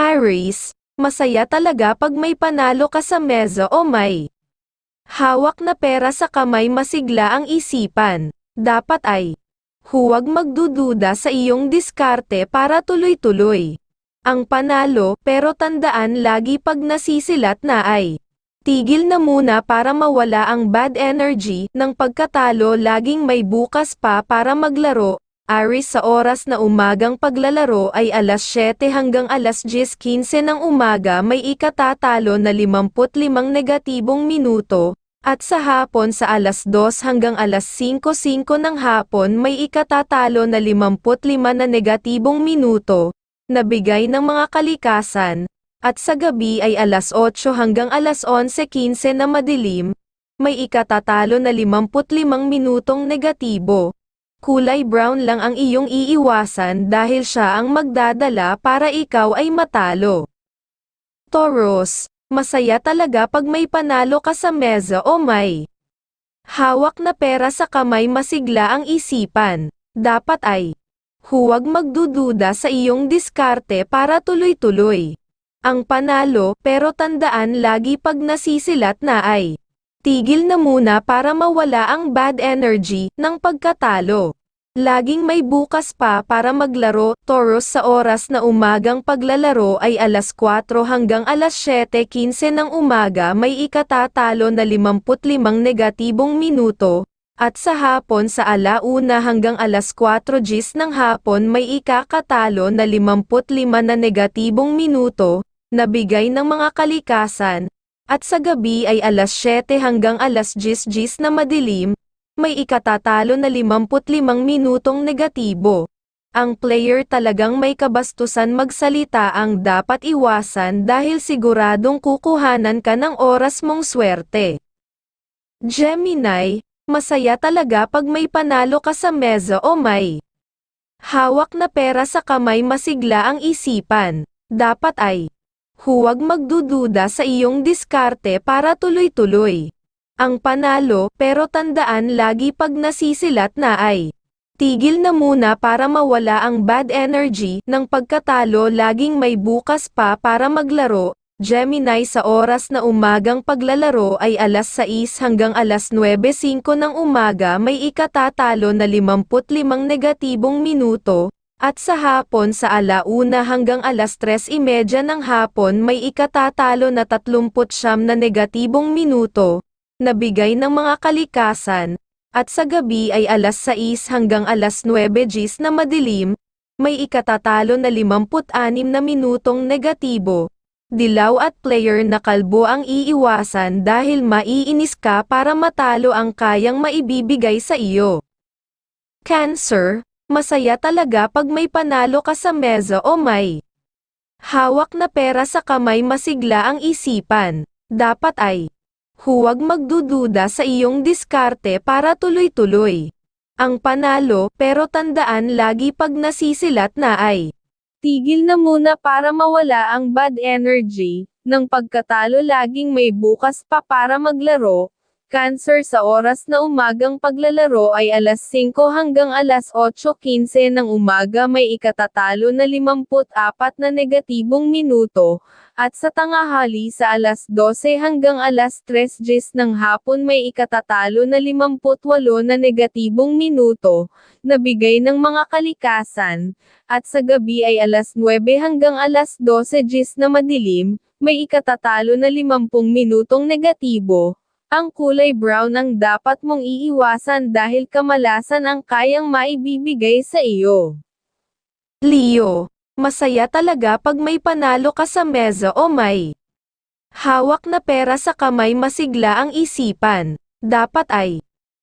Aries, masaya talaga pag may panalo ka sa meza o may hawak na pera sa kamay masigla ang isipan. Dapat ay huwag magdududa sa iyong diskarte para tuloy-tuloy. Ang panalo pero tandaan lagi pag nasisilat na ay tigil na muna para mawala ang bad energy ng pagkatalo laging may bukas pa para maglaro Aris sa oras na umagang paglalaro ay alas 7 hanggang alas 10.15 ng umaga may ikatatalo na 55 negatibong minuto, at sa hapon sa alas 2 hanggang alas 5.05 ng hapon may ikatatalo na 55 na negatibong minuto, na bigay ng mga kalikasan, at sa gabi ay alas 8 hanggang alas 11.15 na madilim, may ikatatalo na 55 minutong negatibo kulay brown lang ang iyong iiwasan dahil siya ang magdadala para ikaw ay matalo. Taurus, masaya talaga pag may panalo ka sa meza o may hawak na pera sa kamay masigla ang isipan. Dapat ay huwag magdududa sa iyong diskarte para tuloy-tuloy. Ang panalo pero tandaan lagi pag nasisilat na ay Tigil na muna para mawala ang bad energy ng pagkatalo. Laging may bukas pa para maglaro, Taurus sa oras na umagang paglalaro ay alas 4 hanggang alas 7.15 ng umaga may ikatatalo na 55 negatibong minuto, at sa hapon sa alauna hanggang alas 4 gis ng hapon may ikakatalo na 55 na negatibong minuto, na bigay ng mga kalikasan, at sa gabi ay alas 7 hanggang alas 10 gis na madilim, may ikatatalo na 55 minutong negatibo. Ang player talagang may kabastusan magsalita ang dapat iwasan dahil siguradong kukuhanan ka ng oras mong swerte. Gemini, masaya talaga pag may panalo ka sa meza o may hawak na pera sa kamay masigla ang isipan. Dapat ay Huwag magdududa sa iyong diskarte para tuloy-tuloy. Ang panalo, pero tandaan lagi pag nasisilat na ay tigil na muna para mawala ang bad energy ng pagkatalo laging may bukas pa para maglaro. Gemini sa oras na umagang paglalaro ay alas 6 hanggang alas 9.05 ng umaga may ikatatalo na 55 negatibong minuto, at sa hapon sa alauna hanggang alas 3.30 ng hapon may ikatatalo na 39 na negatibong minuto, na bigay ng mga kalikasan, at sa gabi ay alas 6 hanggang alas 9 gis na madilim, may ikatatalo na 56 na minutong negatibo. Dilaw at player na kalbo ang iiwasan dahil maiinis ka para matalo ang kayang maibibigay sa iyo. Cancer, Masaya talaga pag may panalo ka sa meza o may hawak na pera sa kamay masigla ang isipan. Dapat ay huwag magdududa sa iyong diskarte para tuloy-tuloy. Ang panalo pero tandaan lagi pag nasisilat na ay tigil na muna para mawala ang bad energy, ng pagkatalo laging may bukas pa para maglaro, Cancer sa oras na umagang paglalaro ay alas 5 hanggang alas 8.15 ng umaga may ikatatalo na 54 na negatibong minuto, at sa tangahali sa alas 12 hanggang alas 3 gis ng hapon may ikatatalo na 58 na negatibong minuto, na bigay ng mga kalikasan, at sa gabi ay alas 9 hanggang alas 12 gis na madilim, may ikatatalo na 50 minutong negatibo, ang kulay brown ang dapat mong iiwasan dahil kamalasan ang kayang maibibigay sa iyo. Leo, masaya talaga pag may panalo ka sa meza o may hawak na pera sa kamay masigla ang isipan. Dapat ay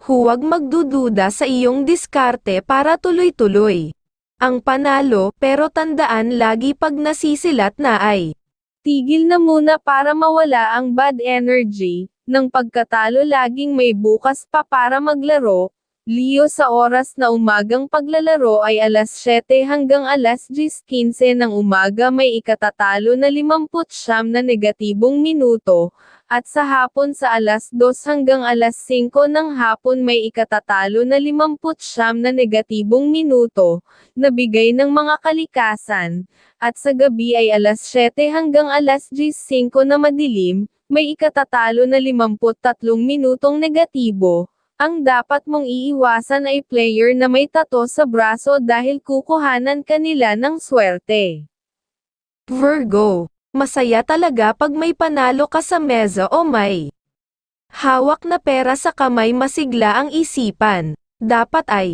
huwag magdududa sa iyong diskarte para tuloy-tuloy. Ang panalo pero tandaan lagi pag nasisilat na ay tigil na muna para mawala ang bad energy, ng pagkatalo laging may bukas pa para maglaro, Leo sa oras na umagang paglalaro ay alas 7 hanggang alas 10.15 ng umaga may ikatatalo na 50 na negatibong minuto, at sa hapon sa alas 2 hanggang alas 5 ng hapon may ikatatalo na 50 na negatibong minuto, na bigay ng mga kalikasan, at sa gabi ay alas 7 hanggang alas 10.05 na madilim, may ikatatalo na 53 minutong negatibo. Ang dapat mong iiwasan ay player na may tato sa braso dahil kukuhanan kanila ng swerte. Virgo, masaya talaga pag may panalo ka sa meza o may hawak na pera sa kamay masigla ang isipan. Dapat ay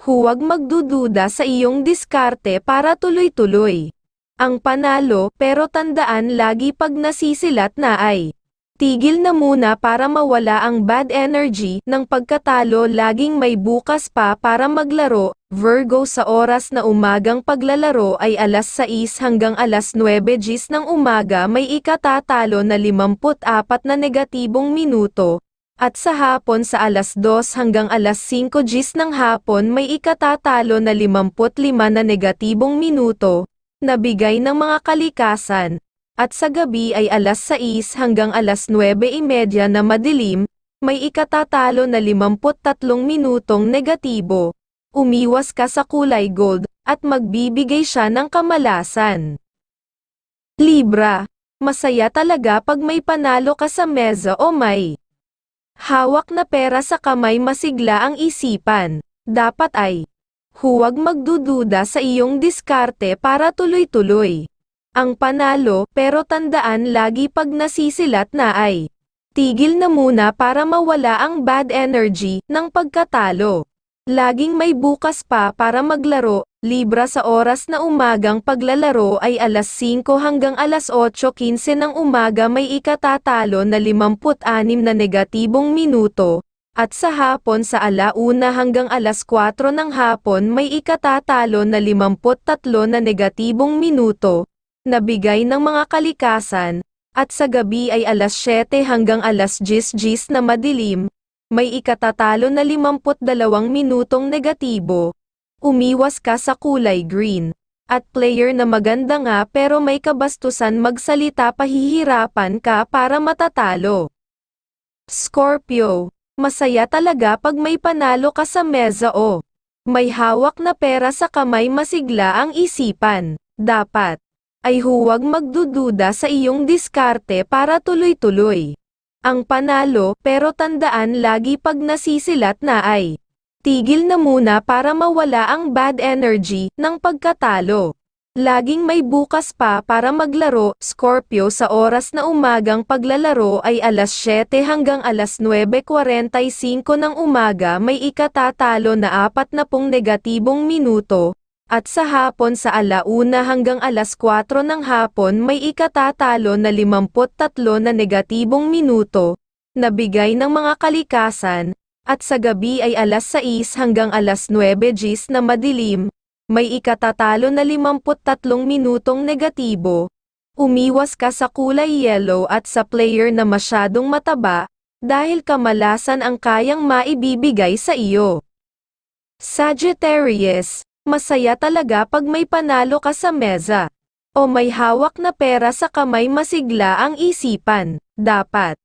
huwag magdududa sa iyong diskarte para tuloy-tuloy. Ang panalo pero tandaan lagi pag nasisilat na ay Tigil na muna para mawala ang bad energy ng pagkatalo laging may bukas pa para maglaro. Virgo sa oras na umagang paglalaro ay alas 6 hanggang alas 9 gis ng umaga may ikatatalo na 54 na negatibong minuto. At sa hapon sa alas 2 hanggang alas 5 gis ng hapon may ikatatalo na 55 na negatibong minuto, na bigay ng mga kalikasan at sa gabi ay alas 6 hanggang alas 9.30 na madilim, may ikatatalo na 53 minutong negatibo. Umiwas ka sa kulay gold, at magbibigay siya ng kamalasan. Libra, masaya talaga pag may panalo ka sa meza o may hawak na pera sa kamay masigla ang isipan. Dapat ay huwag magdududa sa iyong diskarte para tuloy-tuloy ang panalo pero tandaan lagi pag nasisilat na ay tigil na muna para mawala ang bad energy ng pagkatalo. Laging may bukas pa para maglaro, Libra sa oras na umagang paglalaro ay alas 5 hanggang alas 8.15 ng umaga may ikatatalo na 56 na negatibong minuto, at sa hapon sa alauna hanggang alas 4 ng hapon may ikatatalo na 53 na negatibong minuto, na bigay ng mga kalikasan, at sa gabi ay alas 7 hanggang alas 10 gis na madilim, may ikatatalo na 52 minutong negatibo. Umiwas ka sa kulay green. At player na maganda nga pero may kabastusan magsalita pahihirapan ka para matatalo. Scorpio, masaya talaga pag may panalo ka sa meza o may hawak na pera sa kamay masigla ang isipan. Dapat ay huwag magdududa sa iyong diskarte para tuloy-tuloy. Ang panalo pero tandaan lagi pag nasisilat na ay tigil na muna para mawala ang bad energy ng pagkatalo. Laging may bukas pa para maglaro, Scorpio sa oras na umagang paglalaro ay alas 7 hanggang alas 9.45 ng umaga may ikatatalo na 40 negatibong minuto, at sa hapon sa alauna hanggang alas 4 ng hapon may ikatatalo na 53 na negatibong minuto, na bigay ng mga kalikasan, at sa gabi ay alas 6 hanggang alas 9 gis na madilim, may ikatatalo na 53 minutong negatibo. Umiwas ka sa kulay yellow at sa player na masyadong mataba, dahil kamalasan ang kayang maibibigay sa iyo. Sagittarius, Masaya talaga pag may panalo ka sa meza. O may hawak na pera sa kamay masigla ang isipan. Dapat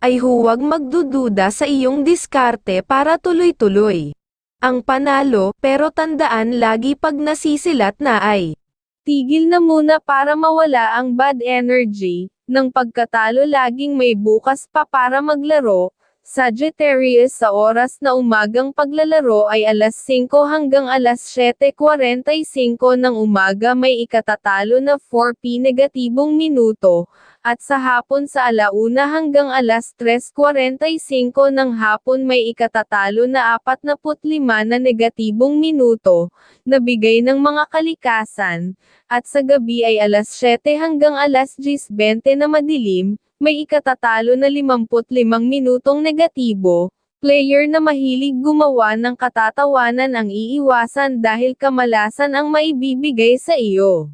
ay huwag magdududa sa iyong diskarte para tuloy-tuloy. Ang panalo pero tandaan lagi pag nasisilat na ay tigil na muna para mawala ang bad energy, ng pagkatalo laging may bukas pa para maglaro, Sagittarius sa oras na umagang paglalaro ay alas 5 hanggang alas 7.45 ng umaga may ikatatalo na 4p negatibong minuto, at sa hapon sa alauna hanggang alas 3.45 ng hapon may ikatatalo na 45 na negatibong minuto, na bigay ng mga kalikasan, at sa gabi ay alas 7 hanggang alas 10.20 na madilim, may ikatatalo na 55 minutong negatibo, player na mahilig gumawa ng katatawanan ang iiwasan dahil kamalasan ang maibibigay sa iyo.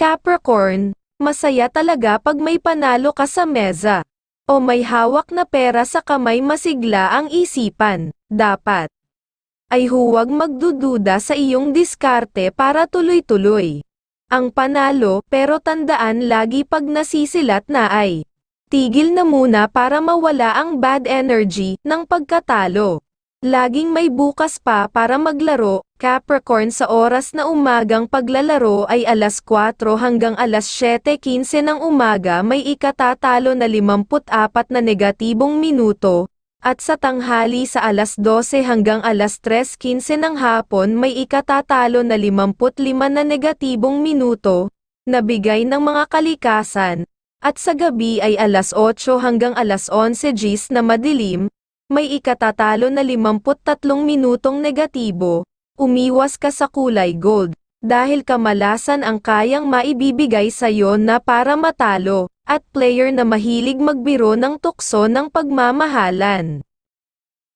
Capricorn, masaya talaga pag may panalo ka sa meza. o may hawak na pera sa kamay masigla ang isipan, dapat ay huwag magdududa sa iyong diskarte para tuloy-tuloy. Ang panalo pero tandaan lagi pag nasisilat na ay tigil na muna para mawala ang bad energy ng pagkatalo. Laging may bukas pa para maglaro, Capricorn sa oras na umagang paglalaro ay alas 4 hanggang alas 7.15 ng umaga may ikatatalo na 54 na negatibong minuto, at sa tanghali sa alas 12 hanggang alas 3.15 ng hapon may ikatatalo na 55 na negatibong minuto, na bigay ng mga kalikasan, at sa gabi ay alas 8 hanggang alas 11 gis na madilim, may ikatatalo na 53 minutong negatibo, umiwas ka sa kulay gold, dahil kamalasan ang kayang maibibigay sa'yo na para matalo, at player na mahilig magbiro ng tukso ng pagmamahalan.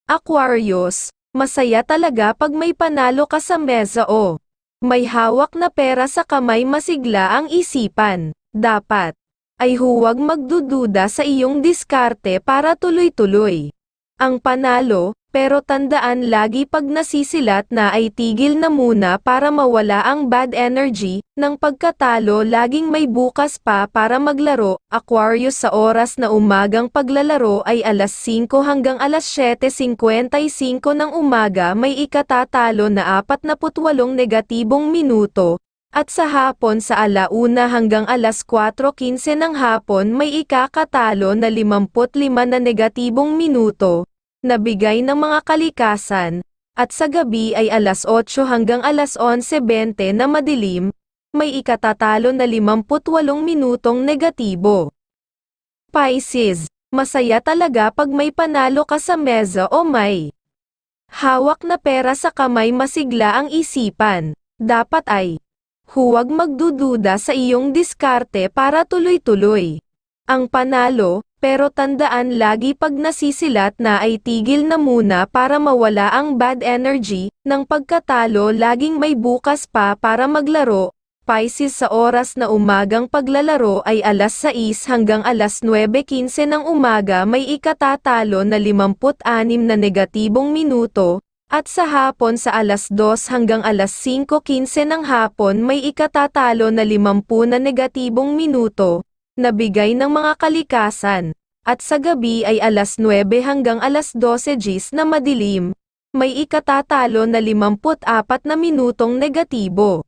Aquarius, masaya talaga pag may panalo ka sa mesa o may hawak na pera sa kamay masigla ang isipan, dapat ay huwag magdududa sa iyong diskarte para tuloy-tuloy. Ang panalo, pero tandaan lagi pag nasisilat na ay tigil na muna para mawala ang bad energy, ng pagkatalo laging may bukas pa para maglaro, Aquarius sa oras na umagang paglalaro ay alas 5 hanggang alas 7.55 ng umaga may ikatatalo na 48 negatibong minuto, at sa hapon sa alauna hanggang alas 4.15 ng hapon may ikakatalo na 55 na negatibong minuto, na bigay ng mga kalikasan, at sa gabi ay alas 8 hanggang alas 11.20 na madilim, may ikatatalo na 58 minutong negatibo. Pisces, masaya talaga pag may panalo ka sa mesa o may hawak na pera sa kamay masigla ang isipan, dapat ay Huwag magdududa sa iyong diskarte para tuloy-tuloy. Ang panalo, pero tandaan lagi pag nasisilat na ay tigil na muna para mawala ang bad energy, ng pagkatalo laging may bukas pa para maglaro, Pisces sa oras na umagang paglalaro ay alas 6 hanggang alas 9.15 ng umaga may ikatatalo na 56 na negatibong minuto, at sa hapon sa alas 2 hanggang alas 5.15 ng hapon may ikatatalo na 50 na negatibong minuto, na bigay ng mga kalikasan, at sa gabi ay alas 9 hanggang alas 12 gis na madilim, may ikatatalo na 54 na minutong negatibo.